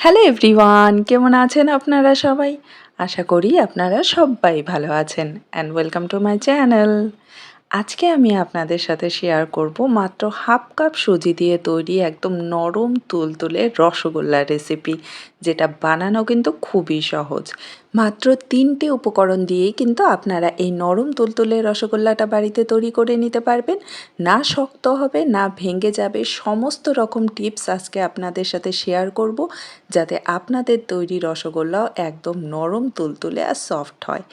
Hello everyone কেমন আছেন আপনারা সবাই? আশা করি আপনারা সবাই ভালো আছেন and welcome to my channel আজকে আমি আপনাদের সাথে শেয়ার করব মাত্র হাফ কাপ সুজি দিয়ে তৈরি একদম নরম তুলতুলে রসগোল্লা রেসিপি যেটা বানানো কিন্তু খুবই সহজ। মাত্র তিনটে উপকরণ দিয়েই কিন্তু আপনারা এই নরম তুলতুলে রসগোল্লাটা বাড়িতে তৈরি করে নিতে পারবেন। না শক্ত হবে, না ভেঙে যাবে, সমস্ত রকম টিপস আজকে আপনাদের সাথে শেয়ার করব, যাতে আপনাদের তৈরি রসগোল্লাও একদম নরম তুলতুলে আর সফট হয়।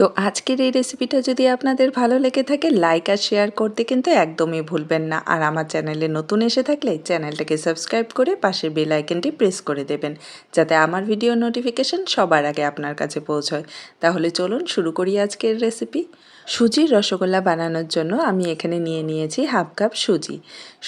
তো আজকের এই রেসিপিটা যদি আপনাদের ভালো লেগে থাকে লাইক আর শেয়ার করতে কিন্তু একদমই ভুলবেন না। আর আমার চ্যানেলে নতুন এসে থাকলে চ্যানেলটাকে সাবস্ক্রাইব করে পাশের বেল আইকনটি প্রেস করে দেবেন, যাতে আমার ভিডিও নোটিফিকেশন সবার আগে আপনার কাছে পৌঁছয়। তাহলে চলুন শুরু করি আজকের রেসিপি সুজির রসগোল্লা বানানোর জন্য আমি এখানে নিয়ে নিয়েছি হাফ কাপ সুজি।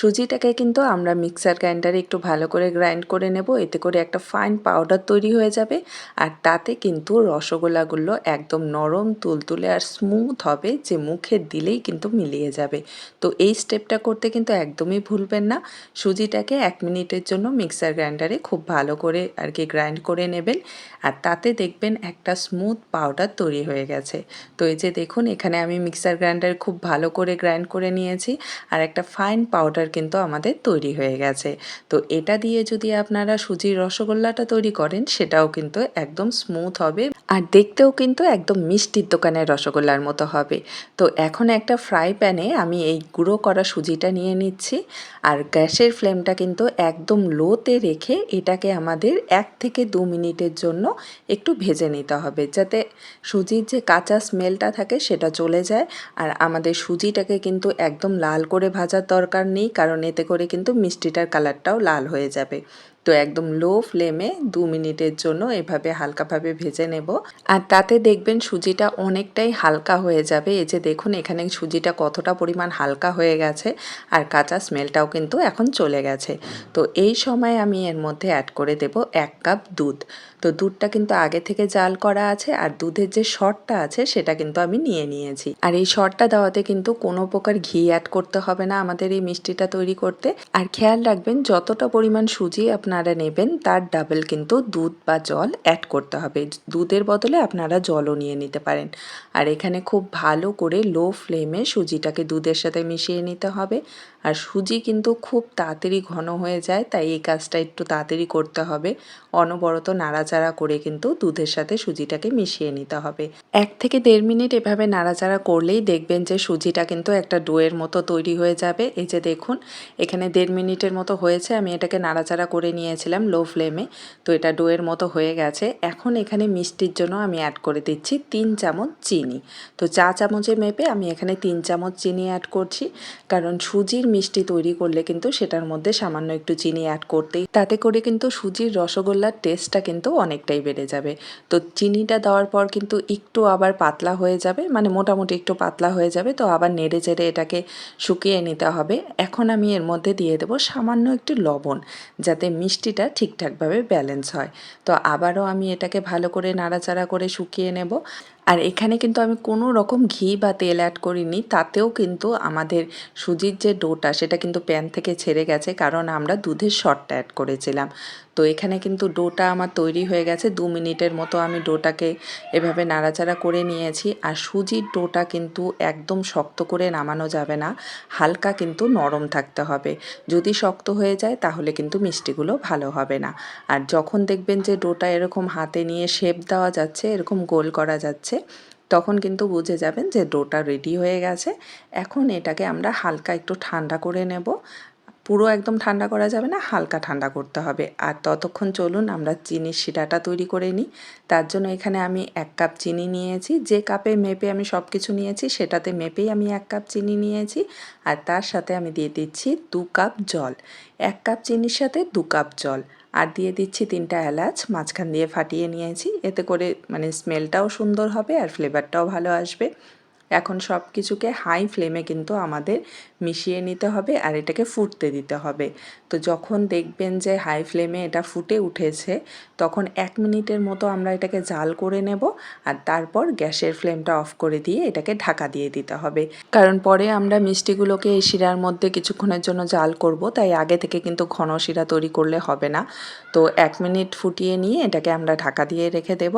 সুজিটাকে কিন্তু আমরা মিক্সার গ্রাইন্ডারে একটু ভালো করে গ্রাইন্ড করে নেব, এতে করে একটা ফাইন পাউডার তৈরি হয়ে যাবে। আর তাতে কিন্তু রসগোল্লাগুলো একদম নরম তুলতুলে আর স্মুথ হবে, যে মুখে দিলেই কিন্তু মিলিয়ে যাবে। তো এই স্টেপটা করতে কিন্তু একদমই ভুলবেন না। সুজিটাকে এক মিনিটের জন্য মিক্সার গ্রাইন্ডারে খুব ভালো করে আর কি গ্রাইন্ড করে নেবেন। আর তাতে দেখবেন একটা স্মুথ পাউডার তৈরি হয়ে গেছে। তো এই যে দেখুন, এখানে আমি মিক্সার গ্রাইন্ডার খুব ভালো করে গ্রাইন্ড করে নিয়েছি। আর একটা ফাইন পাউডার কিন্তু আমাদের তৈরি হয়ে গেছে। তো এটা দিয়ে যদি আপনারা সুজির রসগোল্লাটা তৈরি করেন, সেটাও কিন্তু একদম স্মুথ হবে। আর দেখতেও কিন্তু একদম মিষ্টির দোকানের রসগোল্লার মতো হবে। তো এখন একটা ফ্রাই প্যানে আমি এই গুঁড়ো করা সুজিটা নিয়ে নিচ্ছি। আর গ্যাসের ফ্লেমটা কিন্তু একদম লোতে রেখে এটাকে আমাদের এক থেকে দু মিনিটের জন্য একটু ভেজে নিতে হবে যাতে সুজির যে কাঁচা স্মেলটা থাকে সেটা চলে যায়। আর আমাদের সুজিটাকে কিন্তু একদম লাল করে ভাজার দরকার নেই, কারণ এতে করে কিন্তু মিষ্টিটার কালারটাও লাল হয়ে যাবে। তো একদম লো ফ্লেমে দু মিনিটের জন্য এভাবে হালকাভাবে ভেজে নেব। আর তাতে দেখবেন সুজিটা অনেকটাই হালকা হয়ে যাবে। এই যে দেখুন, এখানে সুজিটা কতটা পরিমাণ হালকা হয়ে গেছে আর কাঁচা স্মেলটাও কিন্তু এখন চলে গেছে। তো এই সময় আমি এর মধ্যে অ্যাড করে দেব এক কাপ দুধ। তো দুধটা কিন্তু আগে থেকে জাল করা আছে আর দুধের যে শটটা আছে সেটা কিন্তু আমি নিয়ে নিয়েছি। আর এই শটটা দেওয়াতে কিন্তু কোনো প্রকার ঘি অ্যাড করতে হবে না আমাদের এই মিষ্টিটা তৈরি করতে। আর খেয়াল রাখবেন যতটা পরিমাণ সুজি আপনারা নেবেন, তার ডাবল কিন্তু দুধ বা জল অ্যাড করতে হবে। দুধের বদলে আপনারা জলও নিয়ে নিতে পারেন। আর এখানে খুব ভালো করে লো ফ্লেমে সুজিটাকে দুধের সাথে মিশিয়ে নিতে হবে। আর সুজি কিন্তু খুব তাড়াতাড়ি ঘন হয়ে যায়, তাই এই কাজটা একটু তাড়াতাড়ি করতে হবে। অনবরত নাড়াচাড়া করে কিন্তু দুধের সাথে সুজিটাকে মিশিয়ে নিতে হবে। এক থেকে দেড় মিনিট এভাবে নাড়াচাড়া করলেই দেখবেন যে সুজিটা কিন্তু একটা ডোয়ের মতো তৈরি হয়ে যাবে। এই যে দেখুন, এখানে দেড় মিনিটের মতো হয়েছে, আমি এটাকে নাড়াচাড়া করে নিয়েছিলাম লো ফ্লেমে, তো এটা ডোয়ের মতো হয়ে গেছে। এখন এখানে মিষ্টির জন্য আমি অ্যাড করে দিচ্ছি তিন চামচ চিনি। তো চা চামচে মেপে আমি এখানে তিন চামচ চিনি অ্যাড করছি, কারণ সুজির মিষ্টি তৈরি করলে কিন্তু সেটার মধ্যে সামান্য একটু চিনি অ্যাড করতেই, তাতে করে কিন্তু সুজির রসগোল্লার টেস্টটা কিন্তু অনেকটাই বেড়ে যাবে। তো চিনিটা দেওয়ার পর কিন্তু একটু আবার পাতলা হয়ে যাবে মানে মোটামুটি একটু পাতলা হয়ে যাবে, তো আবার নেড়ে চেড়ে এটাকে শুকিয়ে নিতে হবে। এখন আমি এর মধ্যে দিয়ে দেবো সামান্য একটু লবণ, যাতে মিষ্টিটা ঠিকঠাকভাবে ব্যালেন্স হয়। তো আবারও আমি এটাকে ভালো করে নাড়াচাড়া করে শুকিয়ে নেব। আর এখানে কিন্তু আমি কোনো রকম ঘি বা তেল অ্যাড করিনি, তাতেও কিন্তু আমাদের সুজির যে ডোটা সেটা কিন্তু প্যান থেকে ছেড়ে গেছে, কারণ আমরা দুধের শটটা অ্যাড করেছিলাম। তো এখানে কিন্তু ডোটা আমার তৈরি হয়ে গেছে। দু মিনিটের মতো আমি ডোটাকে এভাবে নাড়াচাড়া করে নিয়েছি। আর সুজির ডোটা কিন্তু একদম শক্ত করে নামানো যাবে না। হালকা কিন্তু নরম থাকতে হবে। যদি শক্ত হয়ে যায়, তাহলে কিন্তু মিষ্টিগুলো ভালো হবে না। আর যখন দেখবেন যে ডোটা এরকম হাতে নিয়ে শেপ দেওয়া যাচ্ছে, এরকম গোল করা যাচ্ছে, তখন কিন্তু বুঝে যাবেন যে ডোটা রেডি হয়ে গেছে। এখন এটাকে আমরা হালকা একটু ঠান্ডা করে নেব। পুরো একদম ঠান্ডা করা যাবে না, হালকা ঠান্ডা করতে হবে। আর ততক্ষণ চলুন, আমরা চিনির শিরাটা তৈরি করে নিই। তার জন্য এখানে আমি এক কাপ চিনি নিয়েছি। যে কাপে মেপে আমি সব কিছু নিয়েছি, সেটাতে মেপেই আমি এক কাপ চিনি নিয়েছি। আর তার সাথে আমি দিয়ে দিচ্ছি দু কাপ জল। এক কাপ চিনির সাথে দু কাপ জল। আর দিয়ে দিচ্ছি তিনটা এলাচ, মাঝখান দিয়ে ফাটিয়ে নিয়েছি। এতে করে মানে স্মেলটাও সুন্দর হবে আর ফ্লেভারটাও ভালো আসবে। এখন সব কিছুকে হাই ফ্লেমে কিন্তু আমাদের মিশিয়ে নিতে হবে আর এটাকে ফুটতে দিতে হবে। তো যখন দেখবেন যে হাই ফ্লেমে এটা ফুটে উঠেছে, তখন এক মিনিটের মতো আমরা এটাকে জাল করে নেব আর তারপর গ্যাসের ফ্লেমটা অফ করে দিয়ে এটাকে ঢাকা দিয়ে দিতে হবে। কারণ পরে আমরা মিষ্টিগুলোকে এই শিরার মধ্যে কিছুক্ষণের জন্য জাল করব, তাই আগে থেকে কিন্তু ঘন শিরা তৈরি করলে হবে না। তো এক মিনিট ফুটিয়ে নিয়ে এটাকে আমরা ঢাকা দিয়ে রেখে দেব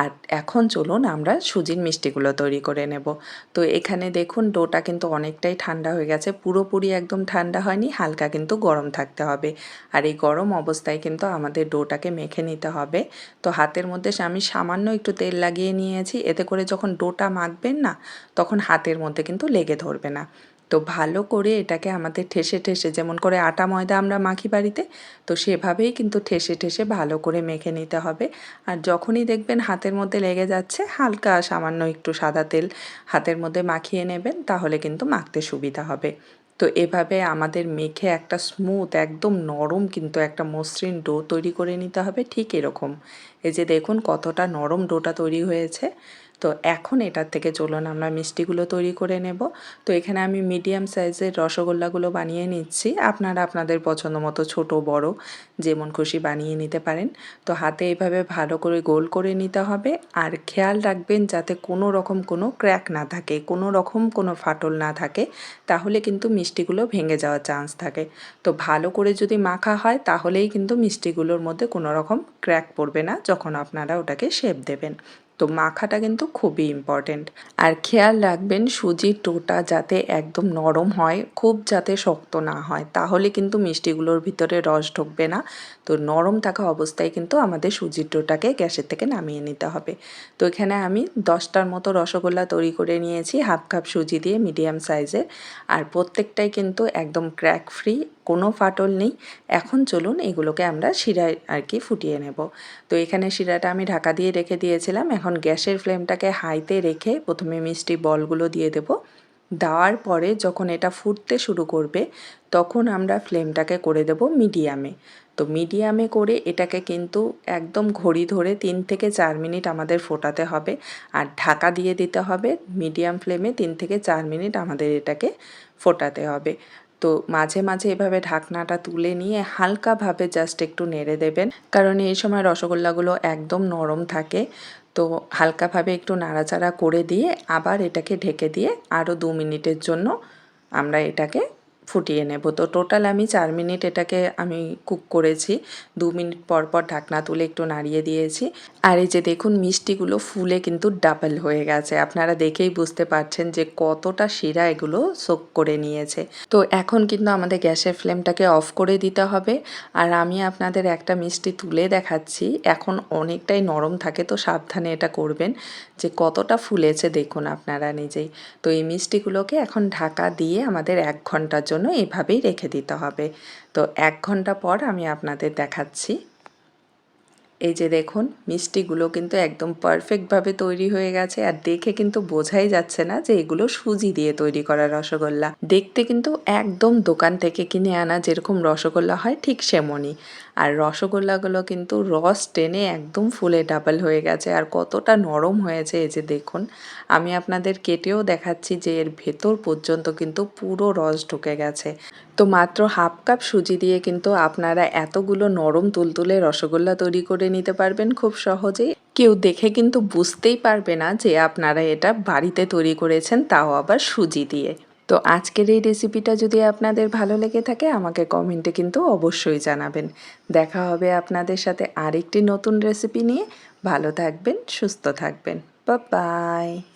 আর এখন চলুন আমরা সুজির মিষ্টিগুলো তৈরি করে নেব। তো এখানে দেখুন ডোটা কিন্তু অনেকটাই ঠান্ডা হয়ে গেছে। পুরোপুরি একদম ঠান্ডা হয়নি, হালকা কিন্তু গরম থাকতে হবে। আর এই গরম অবস্থায় কিন্তু আমাদের ডোটাকে মেখে নিতে হবে। তো হাতের মধ্যে আমি সামান্য একটু তেল লাগিয়ে নিয়েছি। এতে করে যখন ডোটা মাখবেন না, তখন হাতের মধ্যে কিন্তু লেগে ধরবে না। তো ভালো করে এটাকে আমাদের ঠেসে ঠেসে, যেমন করে আটা ময়দা আমরা মাখি বাড়িতে, তো সেভাবেই কিন্তু ঠেসে ঠেসে ভালো করে মেখে নিতে হবে। আর যখনই দেখবেন হাতের মধ্যে লেগে যাচ্ছে, হালকা সামান্য একটু সাদা তেল হাতের মধ্যে মাখিয়ে নেবেন, তাহলে কিন্তু মাখতে সুবিধা হবে। তো এভাবে আমাদের মেখে একটা স্মুথ একদম নরম কিন্তু একটা মসৃণ ডো তৈরি করে নিতে হবে, ঠিক এরকম। এই যে দেখুন কতটা নরম ডোটা তৈরি হয়েছে। তো এখন এটার থেকে চলুন আমরা মিষ্টিগুলো তৈরি করে নেব। তো এখানে আমি মিডিয়াম সাইজের রসগোল্লাগুলো বানিয়ে নিচ্ছি। আপনারা আপনাদের পছন্দ মতো ছোট, বড়, যেমন খুশি বানিয়ে নিতে পারেন। তো হাতে এভাবে ভালো করে গোল করে নিতে হবে। আর খেয়াল রাখবেন যাতে কোনো রকম কোনো ক্র্যাক না থাকে, কোনো রকম কোনো ফাটল না থাকে, তাহলে কিন্তু মিষ্টিগুলো ভেঙে যাওয়ার চান্স থাকে। তো ভালো করে যদি মাখা হয়, তাহলেই কিন্তু মিষ্টিগুলোর মধ্যে কোনো রকম ক্র্যাক পড়বে না। যখন আপনারা ওটাকে শেপ দেবেন। তো মাখাটা কিন্তু খুবই ইম্পর্টেন্ট আর খেয়াল রাখবেন সুজির টোটা যাতে একদম নরম হয়, খুব যাতে শক্ত না হয়, তাহলে কিন্তু মিষ্টিগুলোর ভিতরে রস ঢুকবে না। তো নরম থাকা অবস্থায় কিন্তু আমাদের সুজির টোটাকে গ্যাসের থেকে নামিয়ে নিতে হবে। তো এখানে আমি দশটার মতো রসগোল্লা তৈরি করে নিয়েছি, হাফ কাপ সুজি দিয়ে মিডিয়াম সাইজের আর প্রত্যেকটাই কিন্তু একদম ক্র্যাক ফ্রি কোনো ফাটল নেই। এখন চলুন এগুলোকে আমরা শিরায় আর কি ফুটিয়ে নেব। তো এখানে শিরাটা আমি ঢাকা দিয়ে রেখে দিয়েছিলাম এখন গ্যাসের ফ্লেমটাকে হাইতে রেখে প্রথমে মিষ্টি বলগুলো দিয়ে দেব। দেওয়ার পরে যখন এটা ফুটতে শুরু করবে, তখন আমরা ফ্লেমটাকে করে দেব মিডিয়ামে। তো মিডিয়ামে করে এটাকে কিন্তু একদম ঘড়ি ধরে তিন থেকে চার মিনিট আমাদের ফোটাতে হবে। আর ঢাকা দিয়ে দিতে হবে, মিডিয়াম ফ্লেমে তিন থেকে চার মিনিট আমাদের এটাকে ফোটাতে হবে। তো মাঝে মাঝে এভাবে ঢাকনাটা তুলে নিয়ে হালকাভাবে জাস্ট একটু নেড়ে দেবেন। কারণ এই সময় রসগোল্লাগুলো একদম নরম থাকে। তো হালকাভাবে একটু নাড়াচাড়া করে দিয়ে আবার এটাকে ঢেকে দিয়ে আরও দু মিনিটের জন্য আমরা এটাকে ফুটিয়ে নেব। তো টোটাল আমি চার মিনিট এটাকে আমি কুক করেছি। দু মিনিট পর পর ঢাকনা তুলে একটু নাড়িয়ে দিয়েছি। আর এই যে দেখুন, মিষ্টিগুলো ফুলে কিন্তু ডাবল হয়ে গেছে। আপনারা দেখেই বুঝতে পারছেন যে কতটা শিরা এগুলো সোক করে নিয়েছে। তো এখন কিন্তু আমাদের গ্যাসের ফ্লেমটাকে অফ করে দিতে হবে। আর আমি আপনাদের একটা মিষ্টি তুলে দেখাচ্ছি। এখন অনেকটাই নরম থাকে, তো সাবধানে এটা করবেন যে কতটা ফুলেছে দেখুন আপনারা নিজেই। তো এই মিষ্টিগুলোকে এখন ঢাকা দিয়ে আমাদের এক ঘণ্টার জন্য এভাবেই রেখে দিতে হবে। তো এক ঘণ্টা পর আমি আপনাদের দেখাচ্ছি। এই যে দেখুন, মিষ্টিগুলো কিন্তু একদম পারফেক্টভাবে তৈরি হয়ে গেছে আর দেখে কিন্তু বোঝাই যাচ্ছে না যে এগুলো সুজি দিয়ে তৈরি করা রসগোল্লা। দেখতে কিন্তু একদম দোকান থেকে কিনে আনা যেরকম রসগোল্লা হয় ঠিক সেমনই। আর রসগোল্লাগুলো কিন্তু রস টেনে একদম ফুলে ডাবল হয়ে গেছে আর কতটা নরম হয়েছে এই যে দেখুন। আমি আপনাদের কেটেও দেখাচ্ছি যে এর ভেতর পর্যন্ত কিন্তু পুরো রস ঢুকে গেছে। তো মাত্র হাফ কাপ সুজি দিয়ে কিন্তু আপনারা এতগুলো নরম তুলতুলে রসগোল্লা তৈরি করে নিতে পারবেন খুব সহজেই। কেউ দেখে কিন্তু বুঝতেই পারবে না যে আপনারা এটা বাড়িতে তৈরি করেছেন তাও আবার সুজি দিয়ে। তো আজকের এই রেসিপিটা যদি আপনাদের ভালো লেগে থাকে, আমাকে কমেন্টে কিন্তু অবশ্যই জানাবেন। দেখা হবে আপনাদের সাথে আরেকটি নতুন রেসিপি নিয়ে। ভালো থাকবেন, সুস্থ থাকবেন। বাই